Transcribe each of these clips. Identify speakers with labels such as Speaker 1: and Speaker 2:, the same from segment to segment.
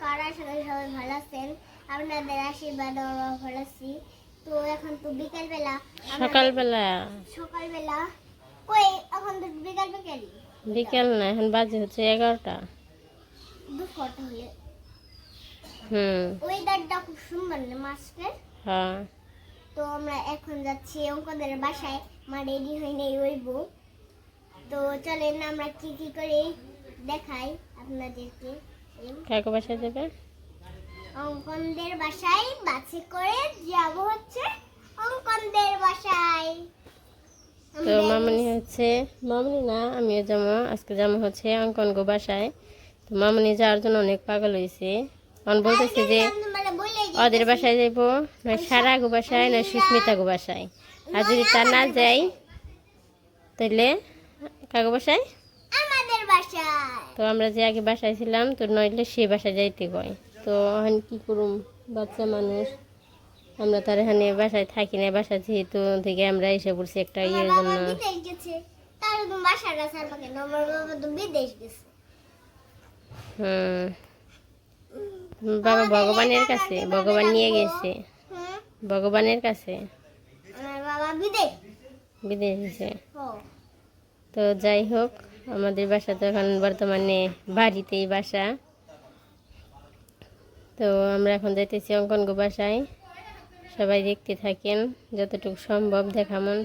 Speaker 1: নমস্কার আশা করি সবাই ভালো আছেন? আপনাদের আশীর্বাদ আমরা ভালো আছি। তো এখন তো বিকালবেলা
Speaker 2: সকালবেলা।
Speaker 1: সকালবেলা কই এখন তো বিকাল বিকেল?
Speaker 2: বিকেল না এখন বাজে হচ্ছে এগারোটা।
Speaker 1: দুপুরটা হলে
Speaker 2: হুম।
Speaker 1: ওয়েদারটা খুব সুন্দর না মাস্কের
Speaker 2: হ্যাঁ।
Speaker 1: তো আমরা এখন যাচ্ছি অঙ্কদের বাসায় মা রেডি হয়ে নেই ওইব। তো চলেন আমরা কি কি করে দেখাই আপনাদেরকে।
Speaker 2: কাকু বাসায় যাবে?
Speaker 1: অঙ্কনদের বাসায় বাসে করে যাব হচ্ছে অঙ্কনদের বাসায়।
Speaker 2: তো মামনি হচ্ছে মামনি না আমিও যাব আজকে যাব হচ্ছে অঙ্কন গো বাসায়। তো মামনি যাওয়ার জন্য অনেক পাগল হয়েছে। অন বলতেছে যে ওদের বাসায় যাইবো নয় সারা গো বাসায় নয় সুস্মিতা গো বাসায়। আর যদি তা না যাই তাহলে কাকু বাসায়?
Speaker 1: আমাদের বাসায়।
Speaker 2: তো আমরা যে আগে বাসায় ছিলাম তো নইলে সে বাসায় যাইতে কয়। তো এখন কি করুম? বাচ্চা মানুষ। আমরা তার এখানে বাসায় থাকি না বাসা যেহেতু থেকে আমরা এসে পড়ছি একটা ইয়ের জন্য।
Speaker 1: বাবা
Speaker 2: হুম। ভগবানের কাছে ভগবান নিয়ে গেছে। ভগবানের কাছে?
Speaker 1: বিদেশ।
Speaker 2: গেছে। তো যাই হোক আমাদের বাসা তো এখন বর্তমানে বাড়িতেই বাসা। তো আমরা এখন যাইতেছি অঙ্কন গো বাসায়। সবাই দেখতে থাকেন, যতটুকু সম্ভব দেখামন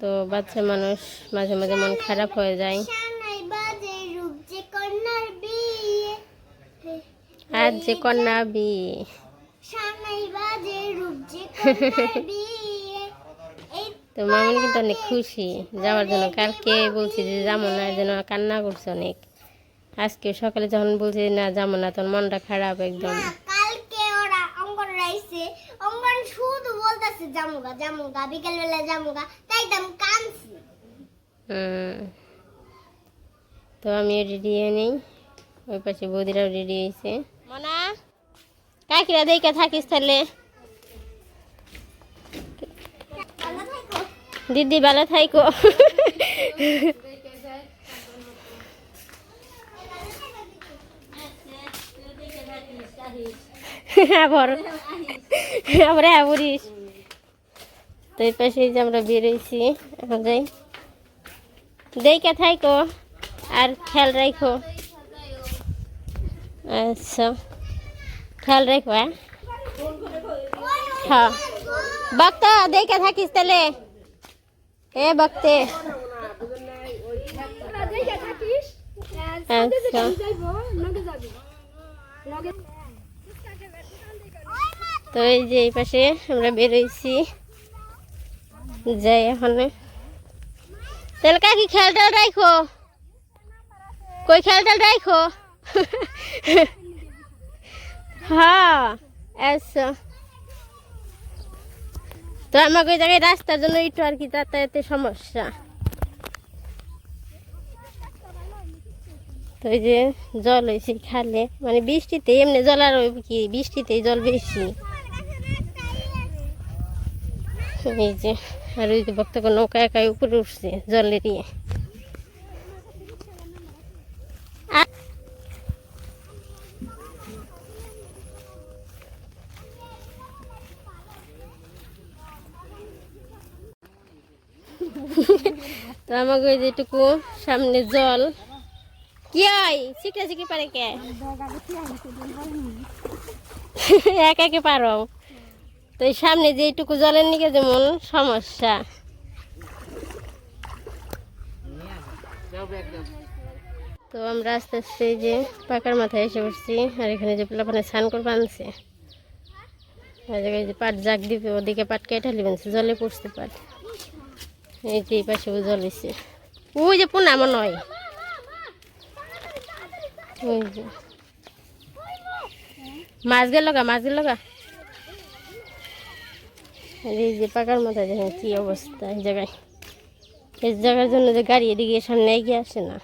Speaker 2: তো বাচ্চা মানুষ মাঝে মাঝে মন খারাপ হয়ে যায়। আজ যে কন্যা বিয়ে
Speaker 1: সানাই বাজে রূপ যে কন্যার বিয়ে এই
Speaker 2: তো মামুন কিন্তু অনেক খুশি যাওয়ার জন্য। কালকে বলছি যে যাব না জন্য কান্না করছে অনেক। আজকে সকালে যখন বলছি না যাব না তখন মনটা খারাপ একদম।
Speaker 1: কালকে ওরা অঙ্গন রাইছে। অঙ্গন শুধু বলতেছে জামুগা জামুগা বিকেল জামুগা তাই তো আমি কানছি
Speaker 2: তো আমিও রেডি হয়ে নেই। ওই পাশে বৌদিরাও রেডি হয়েছে। মনা? কাকিরা দেখে থাকিস তাহলে
Speaker 1: ভালো থাকো
Speaker 2: দিদি ভালো থাইকো। আবার আবার বলিস তো এই যে আমরা বেরোইছি দেখে থাইকো আর খেয়াল রাখো আচ্ছা খেয়াল রাখো হ্যাঁ? হ্যাঁ। বক্তা, দেখে থাকিস তাহলে। এ আচ্ছা। তো এই যে এই পাশে আমরা বেরোইছি। যাই এখন। তাহলে কাকি খেয়ালটা রাখো কই খেয়ালটা রাখো হ্যাঁ আচ্ছা। তো আমাকে ওই জায়গায় রাস্তার জন্য একটু আর কি যাতায়াতের সমস্যা। তো ওই যে জল হয়েছে খালে মানে বৃষ্টিতে এমনি জল আর কি, বৃষ্টিতেই জল বেশি। এই যে, আর ওই বক্তব্য নৌকা একাই উপরে উঠছে জলে দিয়ে তো আমাকে ওই যেটুকু সামনে জল। কি হয়? শিখে শিখে পারে কে? এক একে পারো। তো সামনে যে এইটুকু জলের নিকে যেমন সমস্যা। তো আমরা আস্তে আস্তে যে পাকার মাথায় এসে পড়ছি, আর এখানে যে পোলাপানে স্নান করবে আনছে। আর যে পাট জাগ দিবে, ওদিকে পাট কেটে লিবেনছে জলে পড়ছে পাট এই যে এই পাশে জল হয়েছে ওই যে পুনা মনে হয় ওই যে। মাছ গেল গা, মাছ গেল গা। এই যে পাকার মাথায় দেখেন কি অবস্থা এই জায়গায়। এই জায়গার জন্য যে গাড়ি এদিকে সামনে এগিয়ে আসে না।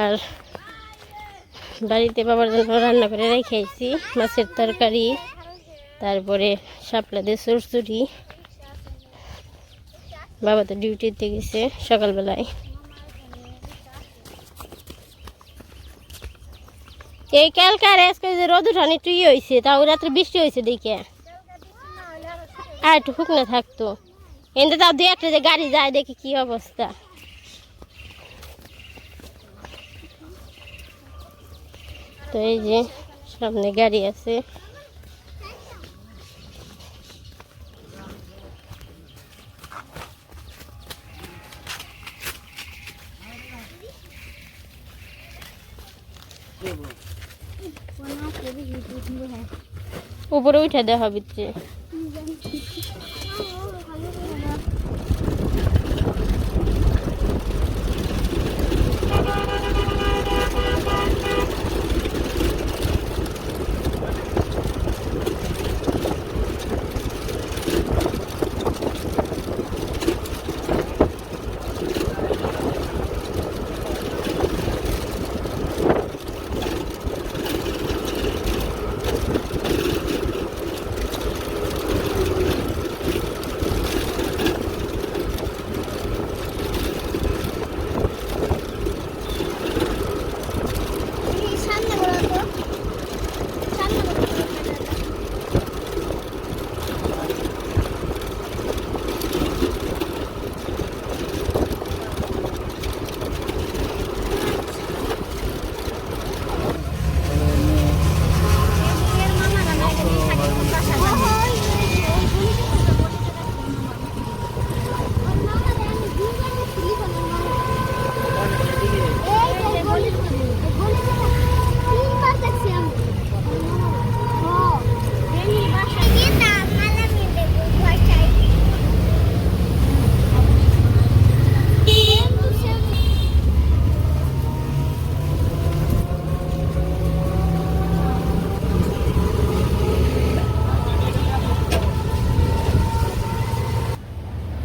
Speaker 2: আর বাড়িতে বাবার জন্য রান্না করে রেখেছি মাছের তরকারি, তারপরে শাপলা দিয়ে চুরচুরি। বাবা তো ডিউটিতে গেছে সকালবেলায়। এই কালকার আজকে যে রোদ উঠানি টুই হয়েছে তাও রাত্রে বৃষ্টি হয়েছে দেখে। আর একটু শুকনো থাকতো। এতে তাও দু একটা যে গাড়ি যায়, দেখি কি অবস্থা। তো এই যে সামনে গাড়ি আছে। উপরে উঠে দেওয়া ভিতরে
Speaker 1: সামনে বলো তো সামনে বলো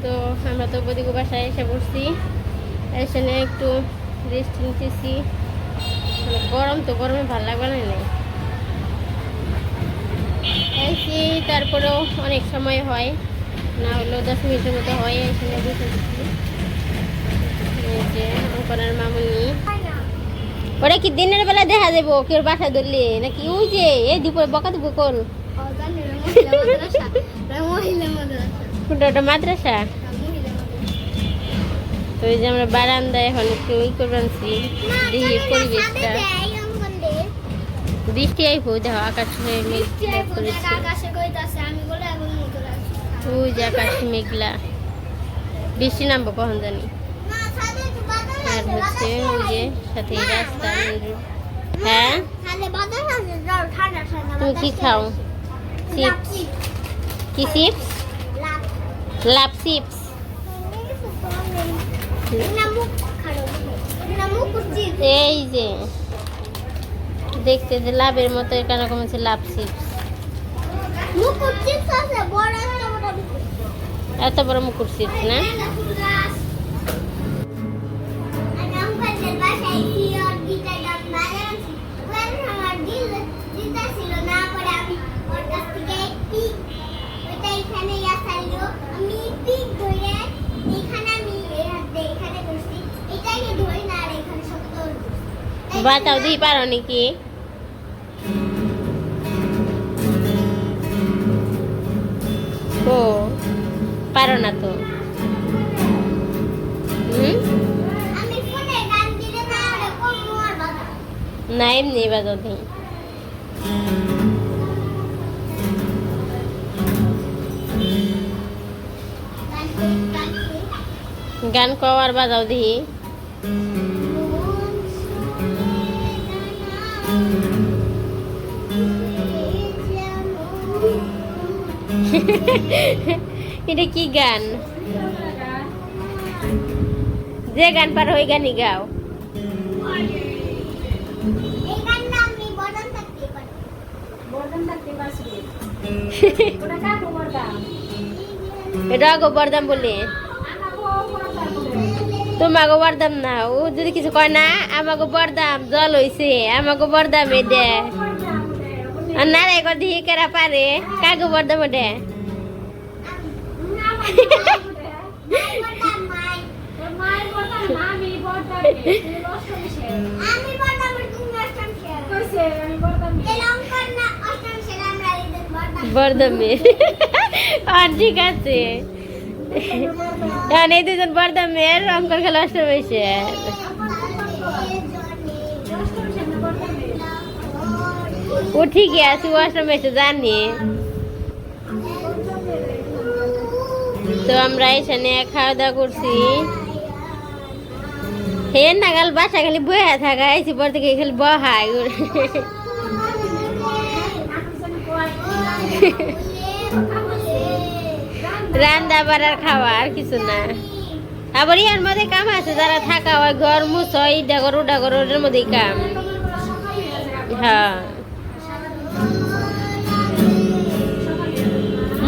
Speaker 1: তো
Speaker 2: তো আমরা বাসায় এসে পড়ছি এসে নিয়ে একটু রেস্ট নিতেছি। মানে গরম তো গরমে ভালো লাগবে না নেই এসি তারপরেও অনেক সময় হয়। না হলেও দশ মিনিটের মতো হয় এখানে বসে যে অঙ্কনের মামুনি। ওরা কি দিনের বেলা দেখা যাব? কেউ বাসা ধরলে? নাকি ওই যে এই দুপুরে বকা দুপুর কোন ওটা ওটা মাদ্রাসা? তো এই যে আমরা বারান্দায় এখন একটু ই করে আনছি দেখি পরিবেশটা। বৃষ্টি আইবো দেখো আকাশ হয়ে মেঘ ওই যে আকাশ মেঘলা। বৃষ্টি নামবো কখন জানি? আর হচ্ছে ওই যে সাথে রাস্তা হ্যাঁ? তুমি কি খাও? চিপস। কি চিপস। লাভ চিপস। এই যে, দেখতে যে লাভের মতো এখানে কমেছে লাভ চিপস। এত বড় মুকুট চিপস না? বাঁচাও দিই পারো নাকি? ও পারো না তো।
Speaker 1: না
Speaker 2: এমনি বাজাও দিই
Speaker 1: গান
Speaker 2: কওয়ার বাজাও দিই। এটা কি গান? যে গান পারো ওই গানই গাও। এটা আগো বলে তোমাকে বরদাম না ও যদি কিছু কয় না আমাকে বরদাম জল হইছে আমাকে বরদাম এ అన్నారు ఎగో దిగికరా పారి కాకు పడదామంటే বরদমি। আর ঠিক আছে। এই দুজন বরদমের রঙ্কর খেলা অষ্টমেশের ও ঠিকই আছে ও অষ্টম হয়েছে জানি। তো আমরা এখানে খাওয়া দাওয়া করছি। হে নাগাল বাসা খালি বয়ে থাকা আইসি পর থেকে খালি বহাই রান্না বাড়ার খাওয়া, আর কিছু না। আবার ইয়ার মধ্যে কাম আছে, যারা থাকা হয়, ঘর মুছ ইটা করো, ওটা করো, ওটার মধ্যেই কাম। হ্যাঁ।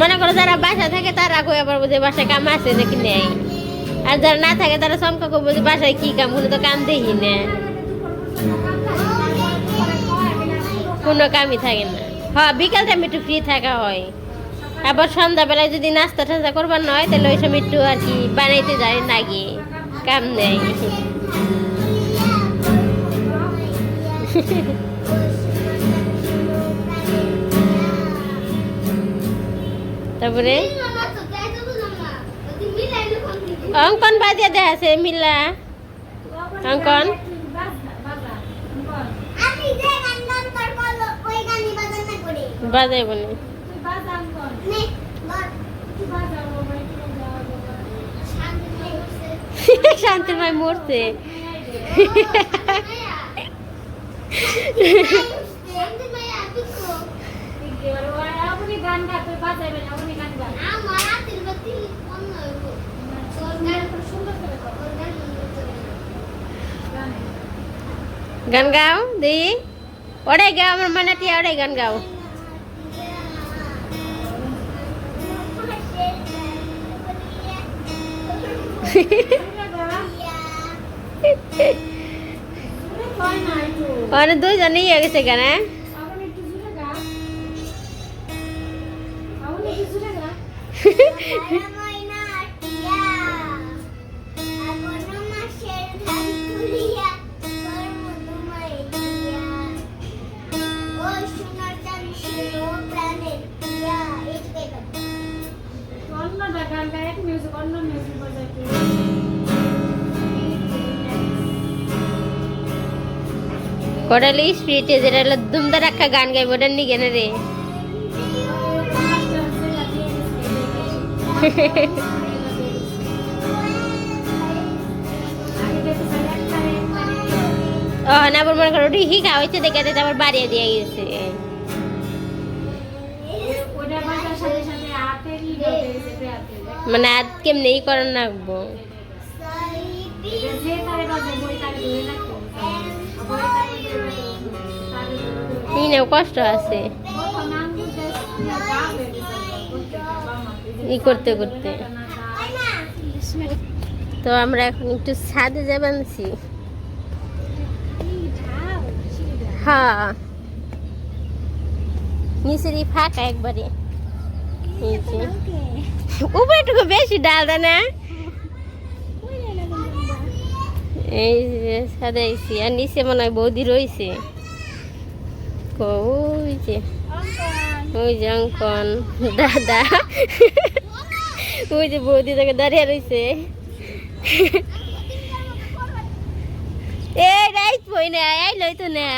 Speaker 2: মনে করো যারা বাসা থাকে তারা কয়ে পারব যে বাসায় কাম আছে নাকি নেই? আর যারা না থাকে তারা চমকা করব যে বাসায় কি কাম? কোনো তো কাম দেখি না। কোনো কামই থাকে না। হ্যাঁ বিকাল টাইম একটু ফ্রি থাকা হয়। আবার সন্ধ্যাবেলায় যদি নাস্তা টাস্তা করবার নয় তাহলে ওই সময় একটু আর কি বানাইতে যায় না গিয়ে কাম নেই। তারপরে? অঙ্কন বাজিয়ে দেয়া আছে মিলা। অঙ্কন। বাজাই বলে
Speaker 1: শান্তি
Speaker 2: শান্তির মাই মরছে
Speaker 1: শান্তি মাইয়া দুঃখ আমার হাতের বাতি অন্য হইব তোর গান
Speaker 2: গাও। দি। ওটাই গাও আমার মনে টিয়া ওটাই গান গাও। অনেক দুইজনেই হয়ে গেছে গান হ্যাঁ? কটালে স্পিরিটে যেটা হলো দুমদা রাখা গান গাইব আবার মনে করো হিখা হয়েছে, দেখে দেখে আবার বাড়িয়ে দিয়ে গেছে। মানে আজ কেমনি করার রাখব কষ্ট আছে। ই করতে করতে। তো আমরা এখন একটু ছাদে যাবানছি হ্যাঁ। নিচের এই ফাঁকা একবারে। উপরেটুকু বেশি ডাল না? এই যে সাদাইছি আর নিচে মনে হয় বৌদি রয়েছে ওই যে। ওই যে অঙ্কন দাদা। ওই যে বৌদি তাকে দাঁড়িয়ে রয়েছে এই রাইত বই এই লই তো না।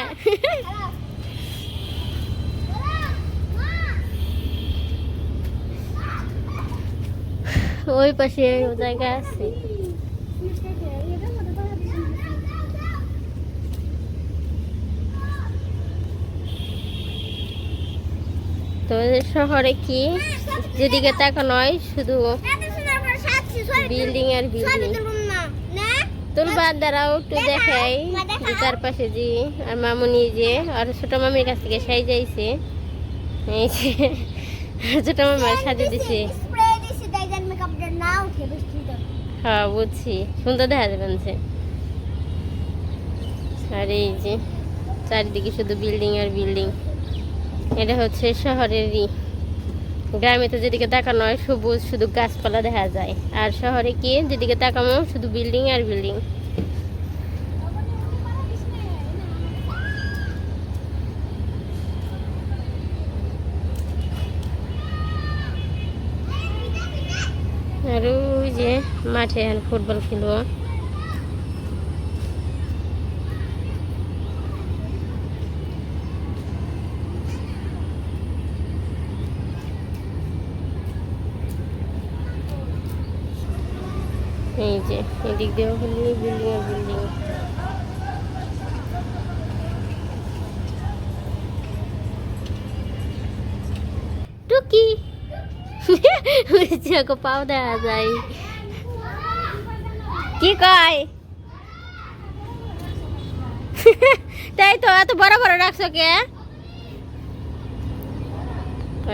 Speaker 2: ওই পাশে জায়গা আছে। তো শহরে কি? যেদিকে তাকানো হয় শুধু বিল্ডিং আর বিল্ডিং তুলবার দ্বারাও একটু দেখাই। যে চারপাশে যে আর মামুনি যে, আর ছোট মামির কাছ থেকে সাই যাইছে এই যে ছোট মামার সাজে দিছে। হ্যাঁ বুঝছি। সুন্দর দেখা যাবে আর এই যে, চারিদিকে শুধু বিল্ডিং আর বিল্ডিং এটা হচ্ছে শহরেরই গ্রামে তো যেদিকে তাকানো হয় সবুজ, শুধু গাছপালা দেখা যায়। আর শহরে কি যেদিকে তাকানো শুধু বিল্ডিং আর বিল্ডিং। আর ওই যে মাঠে ফুটবল খেলব। এই যে, এদিক দিয়েও খালি বিল্ডিং আর বিল্ডিং টুকি। ওকে পাও দেখা যায়। কি কয়? তাই তো, এত বড় বড় রাখছো কে?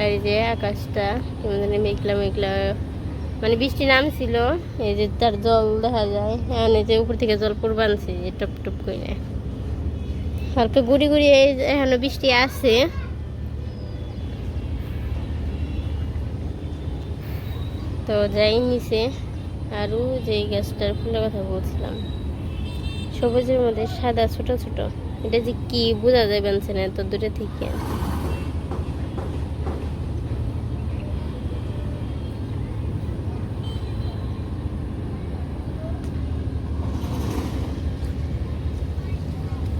Speaker 2: এই যে, আকাশটা। মেঘলা মেঘলা। মানে বৃষ্টি নামছিল, এই যে তার জল দেখা যায়, এখন এই যে উপর থেকে জল পড়বানছে যে টপ টপ করে। হালকা গুড়ি গুড়ি এখনও বৃষ্টি আছে। তো যাই নিচে আরও যে গাছটার ফুলের কথা বলছিলাম, সবুজের মধ্যে সাদা ছোট ছোট, এটা যে কি বোঝা যাবে না এত দূরে থেকে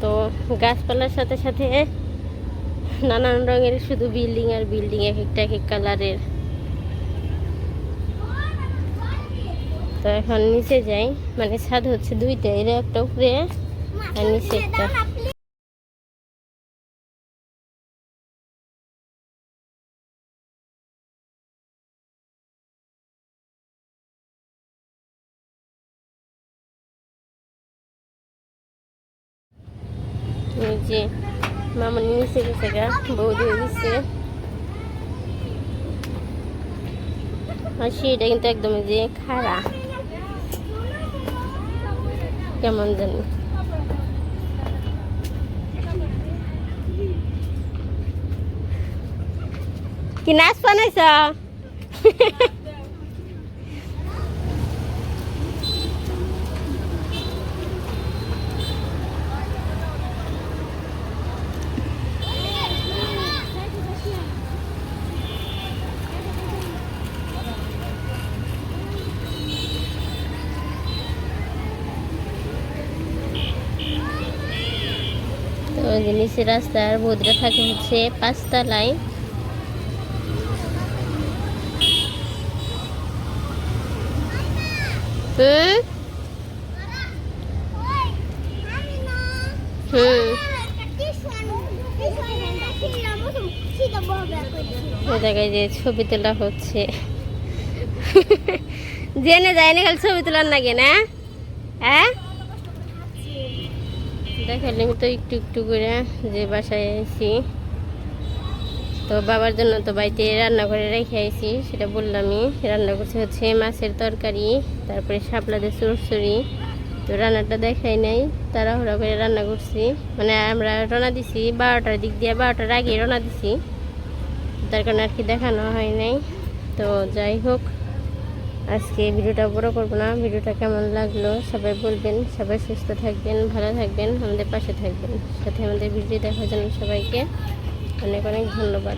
Speaker 2: তো গাছপালার সাথে সাথে নানান রঙের শুধু বিল্ডিং আর বিল্ডিং এক একটা, এক এক কালারের তো এখন নিচে যাই মানে ছাদ হচ্ছে দুইটা, এর একটা উপরে আর নিচে একটা। গা বৌদি দিচ্ছে কিন্তু একদম যে খাড়া। কেমন জানি। কি নাচ বানাইছ তো যে নিচে রাস্তার বৌদিরা থাকে হচ্ছে হুম? ও জায়গায় ছবি তোলা হচ্ছে। জেনে যায়নি খালি ছবি তোলার লাগে না? হ্যাঁ? দেখালাম তো একটু একটু করে যে বাসায় আইছি। তো বাবার জন্য তো বাড়িতে রান্না করে রেখে আইছি, সেটা বললামই। রান্না করছে হচ্ছে মাছের তরকারি, তারপরে শাপলাদের চুরচুরি। তো রান্নাটা দেখাই নাই, তাড়াহুড়া করে রান্না করছি। মানে আমরা রওনা দিছি বারোটার দিক দিয়ে, বারোটার আগে রওনা দিছি। তার কারণে আর কি দেখানো হয় নাই। তো যাই হোক আজকে ভিডিওটা বড় করব না। ভিডিওটা কেমন লাগল সবাই বলবেন। সবাই সুস্থ থাকবেন, ভালো থাকবেন, আমাদের পাশে থাকবেন। সাথে আমাদের ভিডিও দেখার জন্য সবাইকে অনেক অনেক ধন্যবাদ।